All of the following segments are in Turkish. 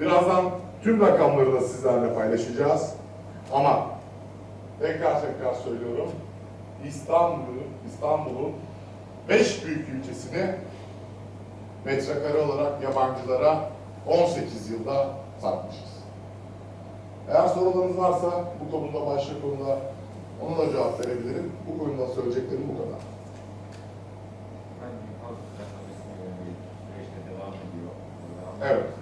Birazdan tüm rakamları da sizlerle paylaşacağız. Ama tekrar tekrar söylüyorum. İstanbul'un İstanbul'un 5 büyük ilçesini metrekare olarak yabancılara 18 yılda satmışız. Eğer sorularınız varsa bu konuda başka konuda ona da cevap verebilirim. Bu konuda söyleyeceklerim bu kadar. Evet.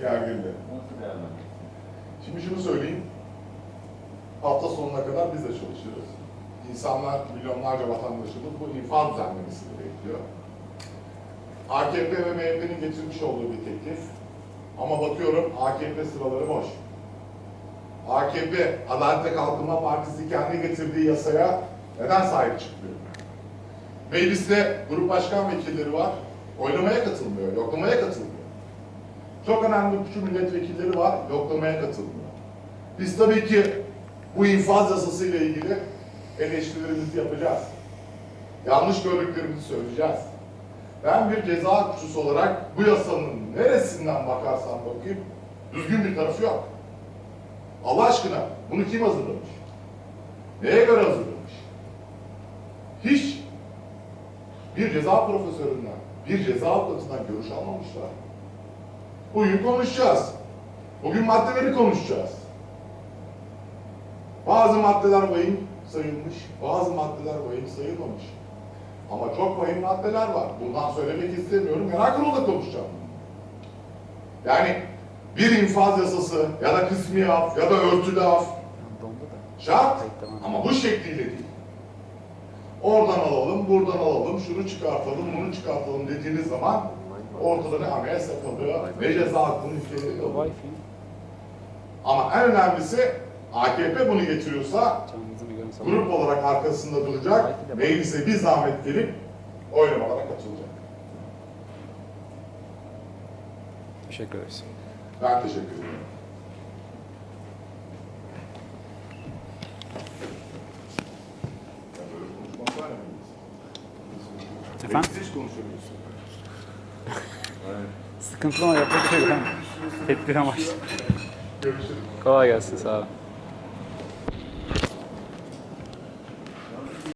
Gergin. Gergindi. Nasıl değerlendiriyorsunuz? Şimdi şunu söyleyeyim. Hafta sonuna kadar biz de çalışırız. İnsanlar, milyonlarca vatandaşımız bu infaz düzenlemesini bekliyor. AKP ve MHP'nin getirmiş olduğu bir teklif. Ama bakıyorum AKP sıraları boş. AKP, Adalet ve Kalkınma Partisi kendi getirdiği yasaya neden sahip çıkmıyor? Mecliste grup başkan vekilleri var. Oylamaya katılmıyor, yoklamaya katılmıyor. Çok önemli küçük milletvekilleri var, yoklamaya katılmıyor. Biz tabii ki bu infaz yasası ile ilgili eleştirilerimizi yapacağız. Yanlış gördüklerimizi söyleyeceğiz. Ben bir ceza hukukçusu olarak bu yasanın neresinden bakarsam bakayım düzgün bir tarafı yok. Allah aşkına bunu kim hazırlamış? Neye göre hazırlamış? Hiç bir ceza profesöründen, bir ceza avukatından görüş almamışlar. Bugün konuşacağız. Bugün maddeleri konuşacağız. Bazı maddeler vahim sayılmış, bazı maddeler vahim sayılmamış. Ama çok vahim maddeler var. Bundan söylemek istemiyorum. Genel kurulda konuşacağım. Yani bir infaz yasası ya da kısmi af ya da örtülü af şart ama bu şekliyle değil. Oradan alalım, buradan alalım, şunu çıkartalım, bunu çıkartalım dediğiniz zaman ortada ne anayasa kalıyor, ne ceza hakkının kalıyor. Wi-Fi. Ama en önemlisi AKP bunu getiriyorsa grup olarak arkasında duracak, meclise bir zahmet gelip oylamalara katılacak. Teşekkür ederiz. Ben teşekkür ederim. Efendim? Meclis hiç konuşamıyorsun. Sıkıntılı ama yapacak bir şey yok. Tedbir amaçlı. Görüşürüz. Kolay gelsin sağ olun.